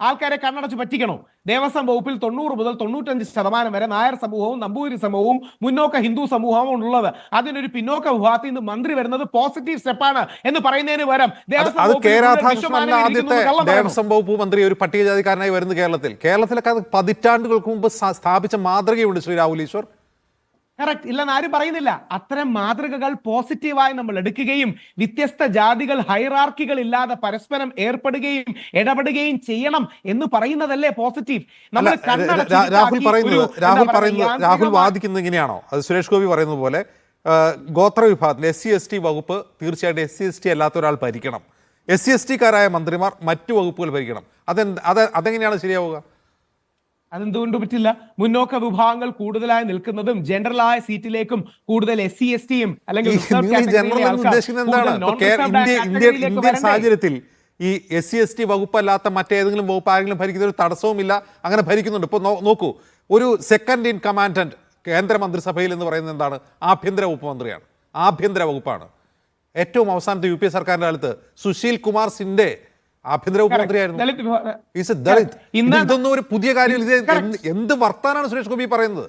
ആൾക്കാരെ കണ്ണടച്ച് പറ്റിക്കണോ? ദേവസ്വം വകുപ്പിൽ തൊണ്ണൂറ് മുതൽ തൊണ്ണൂറ്റഞ്ച് ശതമാനം വരെ നായർ സമൂഹവും നമ്പൂതിരി സമൂഹവും മുന്നോക്ക ഹിന്ദു സമൂഹവും ഉള്ളത്. അതിനൊരു പിന്നോക്ക വിഭാഗത്തിൽ നിന്ന് മന്ത്രി വരുന്നത് പോസിറ്റീവ് സ്റ്റെപ്പാണ് എന്ന് പറയുന്നതിന് പകരം ദേവസ്വം വകുപ്പ് മന്ത്രി ഒരു പട്ടികജാതിക്കാരനായി വരുന്നത് കേരളത്തിൽ. കേരളത്തിലൊക്കെ പതിറ്റാണ്ടുകൾക്ക് മുമ്പ് സ്ഥാപിച്ച മാതൃകയുണ്ട് ശ്രീ രാഹുൽ ഈശ്വർ. കറക്റ്റ് ഇല്ലെന്ന് ആരും പറയുന്നില്ല. അത്തരം മാതൃകകൾ പോസിറ്റീവായി നമ്മൾ എടുക്കുകയും വ്യത്യസ്ത ജാതികൾ ഹൈറാർക്കികൾ ഇല്ലാതെ പരസ്പരം ഏർപ്പെടുകയും ഇടപെടുകയും ചെയ്യണം എന്ന് പറയുന്നതല്ലേ പോസിറ്റീവ് നമ്മൾ രാഹുൽ പറയുന്നു രാഹുൽ പറയുന്നു പറയുന്നത് രാഹുൽ വാദിക്കുന്നത് ഇങ്ങനെയാണോ? അത് സുരേഷ് ഗോപി പറയുന്നത് പോലെ ഗോത്രവിഭാഗത്തിൽ ഗോത്ര വിഭാഗത്തിൽ എസ് സി എസ് ടി വകുപ്പ് തീർച്ചയായിട്ടും എസ് സി എസ് ടി അല്ലാത്ത ഒരാൾ ഭരിക്കണം. എസ് സി എസ് ടിക്കാരായ മന്ത്രിമാർ മറ്റു വകുപ്പുകൾ ഭരിക്കണം. അതെന്ത് അത് അതെങ്ങനെയാണ് ശരിയാവുക? അതെന്തുകൊണ്ട് പറ്റില്ല? മുന്നോക്ക വിഭാഗങ്ങൾ കൂടുതലായി നിൽക്കുന്നതും ജനറലായ സീറ്റിലേക്കും കൂടുതൽ എസ് സി എസ് ടിയും അല്ലെങ്കിൽ ഇന്ത്യൻ സാഹചര്യത്തിൽ ഈ എസ് സി എസ് ടി വകുപ്പല്ലാത്ത മറ്റേതെങ്കിലും വകുപ്പ് ആരെങ്കിലും ഭരിക്കുന്ന ഒരു തടസ്സവുമില്ല. അങ്ങനെ ഭരിക്കുന്നുണ്ട്. ഇപ്പോൾ നോക്കൂ. ഒരു സെക്കൻഡ് ഇൻ കമാൻഡന്റ് കേന്ദ്രമന്ത്രിസഭയിൽ എന്ന് പറയുന്നത് എന്താണ്? ആഭ്യന്തര വകുപ്പ് മന്ത്രിയാണ്. ആഭ്യന്തര വകുപ്പാണ്. ഏറ്റവും അവസാനത്തെ യു പി എ സർക്കാരിന്റെ കാലത്ത് സുശീൽ കുമാർ സിൻഡെ ആഭ്യന്തര ഉപമന്ത്രിയായിരുന്നു. ഇതൊന്നും ഒരു പുതിയ കാര്യം ഇത് എന്ത് വർത്താനാണ് സുരേഷ് ഗോപി പറയുന്നത്?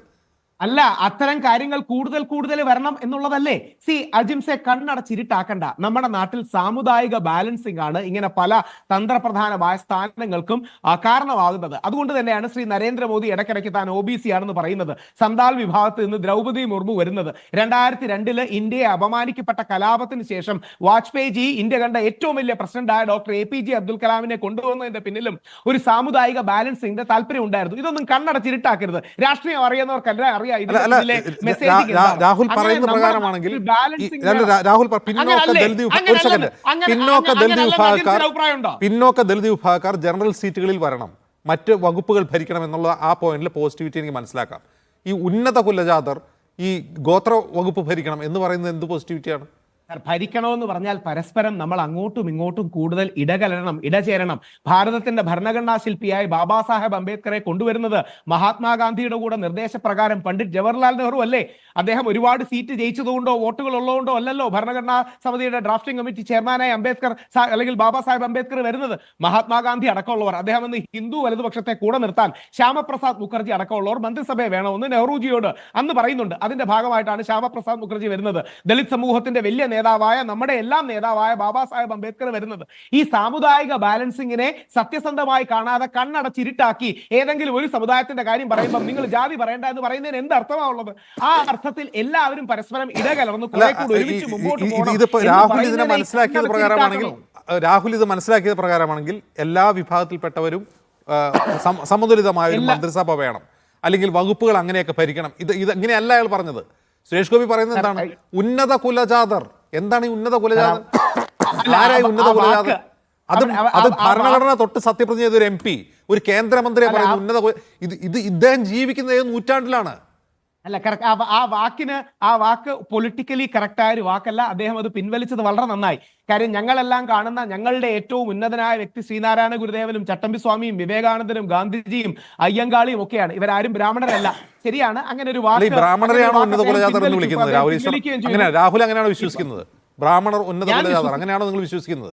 അല്ല അത്തരം കാര്യങ്ങൾ കൂടുതൽ കൂടുതൽ വരണം എന്നുള്ളതല്ലേ? സി അജിംസെ കണ്ണടച്ചിരിട്ടാക്കണ്ട. നമ്മുടെ നാട്ടിൽ സാമുദായിക ബാലൻസിംഗ് ആണ് ഇങ്ങനെ പല തന്ത്രപ്രധാനമായ സ്ഥാനങ്ങൾക്കും കാരണമാകുന്നത്. അതുകൊണ്ട് തന്നെയാണ് ശ്രീ നരേന്ദ്രമോദി ഇടയ്ക്കിടയ്ക്ക് താൻ ഒ ബി സി ആണെന്ന് പറയുന്നത്. സന്താൽ വിഭാഗത്തിൽ നിന്ന് ദ്രൗപദി മുർമു വരുന്നത്. രണ്ടായിരത്തി രണ്ടിൽ ഇന്ത്യയെ അപമാനിക്കപ്പെട്ട കലാപത്തിന് ശേഷം വാജ്പേയി ജി ഇന്ത്യ കണ്ട ഏറ്റവും വലിയ പ്രസിഡന്റായ doctor A P J Abdul കലാമിനെ കൊണ്ടുവന്നതിന്റെ പിന്നിലും ഒരു സാമുദായിക ബാലൻസിംഗിന്റെ താല്പര്യം ഉണ്ടായിരുന്നു ഇതൊന്നും കണ്ണടച്ചിരിട്ടാക്കരുത്. രാഷ്ട്രീയം അറിയുന്നവർക്കെല്ലാം രാഹുൽ പറയുന്ന പ്രകാരമാണെങ്കിൽ രാഹുൽ പിന്നോക്ക അങ്ങനല്ലേ? ദളിത് ഒരു സെക്കൻഡ് പിന്നോക്ക ദളിത് വിഭാഗക്കാർ അഭിപ്രായമുണ്ടോ? പിന്നോക്ക ദളിത് വിഭാഗക്കാർ ജനറൽ സീറ്റുകളിൽ വരണം. മറ്റ് വകുപ്പുകൾ ഭരിക്കണം എന്നുള്ള ആ പോയിന്റിൽ പോസിറ്റിവിറ്റി എനിക്ക് മനസ്സിലാക്കാം. ഈ ഉന്നത കുലജാതർ ഈ ഗോത്ര വകുപ്പ് ഭരിക്കണം എന്ന് പറയുന്നത് എന്ത് പോസിറ്റിവിറ്റിയാണ് ഭരിക്കണമെന്ന് പറഞ്ഞാൽ പരസ്പരം നമ്മൾ അങ്ങോട്ടും ഇങ്ങോട്ടും കൂടുതൽ ഇടകലരണം ഇടചേരണം. ഭാരതത്തിന്റെ ഭരണഘടനാ ശില്പിയായ ബാബാ സാഹേബ് അംബേദ്കറെ കൊണ്ടുവരുന്നത് മഹാത്മാഗാന്ധിയുടെ കൂടെ നിർദ്ദേശപ്രകാരം പണ്ഡിറ്റ് ജവഹർലാൽ നെഹ്റു അല്ലേ? അദ്ദേഹം ഒരുപാട് സീറ്റ് ജയിച്ചതുകൊണ്ടോ വോട്ടുകൾ ഉള്ളതുകൊണ്ടോ അല്ലല്ലോ ഭരണഘടനാ സമിതിയുടെ ഡ്രാഫ്റ്റിംഗ് കമ്മിറ്റി ചെയർമാനായി അംബേദ്കർ അല്ലെങ്കിൽ ബാബാ സാഹേബ് അംബേദ്കർ വരുന്നത് മഹാത്മാഗാന്ധി അടക്കമുള്ളവർ. അദ്ദേഹം ഇന്ന് ഹിന്ദു വലതുപക്ഷത്തെ കൂടെ നിർത്താൻ ശ്യാമപ്രസാദ് മുഖർജി അടക്കമുള്ളവർ മന്ത്രിസഭയെ വേണമെന്ന് നെഹ്റുജിയോട് അന്ന് പറയുന്നുണ്ട്. അതിന്റെ ഭാഗമായിട്ടാണ് ശ്യാമപ്രസാദ് മുഖർജി വരുന്നത്. ദളിത് സമൂഹത്തിന്റെ വലിയ നേതാവായ നമ്മുടെ എല്ലാം നേതാവായ ബാബാ സാഹേബ് അംബേദ്കർ വരുന്നത്. ഈ സാമുദായിക ബാലൻസിങ്ങിനെ സത്യസന്ധമായി കാണാതെ കണ്ണടച്ചിരുട്ടാക്കി ഏതെങ്കിലും ഒരു സമുദായത്തിന്റെ കാര്യം പറയുമ്പോൾ നിങ്ങൾ ജാതി പറയേണ്ട എന്ന് പറയുന്നതിന് എന്ത് അർത്ഥമാണുള്ളത്? ആ അർത്ഥത്തിൽ എല്ലാവരും പരസ്പരം ഇടകലർന്ന് അല്ല കുറെ കൂടി ഒരുമിച്ച് മുമ്പോട്ട് പോകണം രാഹുൽ ഇതിനെ പറയുന്നതിനെ മനസ്സിലാക്കിയത് പ്രകാരമാണെങ്കിൽ രാഹുൽ ഇത് മനസ്സിലാക്കിയത് പ്രകാരമാണെങ്കിൽ എല്ലാ വിഭാഗത്തിൽപ്പെട്ടവരും സമതുലിതമായ ഒരു മന്ത്രിസഭ വേണം. അല്ലെങ്കിൽ വകുപ്പുകൾ അങ്ങനെയൊക്കെ ഭരിക്കണം. ഇത് ഇത് ഇങ്ങനെയല്ല അയാൾ പറഞ്ഞത്. സുരേഷ് ഗോപി പറയുന്നത് എന്താണ്? ഉന്നത കുലജാതർ. എന്താണ് ഈ ഉന്നത അല്ല, ആരായി ഉന്നത ആ അത് അത് ഭരണഘടന തൊട്ട് സത്യപ്രതിജ്ഞ ചെയ്ത ഒരു എം പി ഒരു കേന്ദ്രമന്ത്രിയെ പറയുന്നത് ഉന്നത ഇത് ഇത് ഇദ്ദേഹം ജീവിക്കുന്ന ഏത് നൂറ്റാണ്ടിലാണ്? അല്ല കറക്റ്റ് ആ വാക്കിന് ആ വാക്ക് പൊളിറ്റിക്കലി കറക്റ്റ് ആയ ഒരു വാക്കല്ല. അദ്ദേഹം അത് പിൻവലിച്ചത് വളരെ നന്നായി. കാര്യം ഞങ്ങളെല്ലാം കാണുന്ന ഞങ്ങളുടെ ഏറ്റവും ഉന്നതനായ വ്യക്തി ശ്രീനാരായണ ഗുരുദേവനും ചട്ടമ്പി സ്വാമിയും വിവേകാനന്ദനും ഗാന്ധിജിയും അയ്യങ്കാളിയും ഒക്കെയാണ്. ഇവരാരും ബ്രാഹ്മണരല്ല. ശരിയാണ്. അങ്ങനെ ഒരു വാക്ക് ബ്രാഹ്മണരെയാണ് ബ്രാഹ്മണരെയാണോ ഉന്നത കുലജാതർ എന്ന് വിളിക്കുന്നത്. രാഹുൽ അങ്ങനെയാണോ വിശ്വസിക്കുന്നത്. ബ്രാഹ്മണർ ഉന്നത കുലജാതർ അങ്ങനെയാണോ നിങ്ങൾ വിശ്വസിക്കുന്നത്?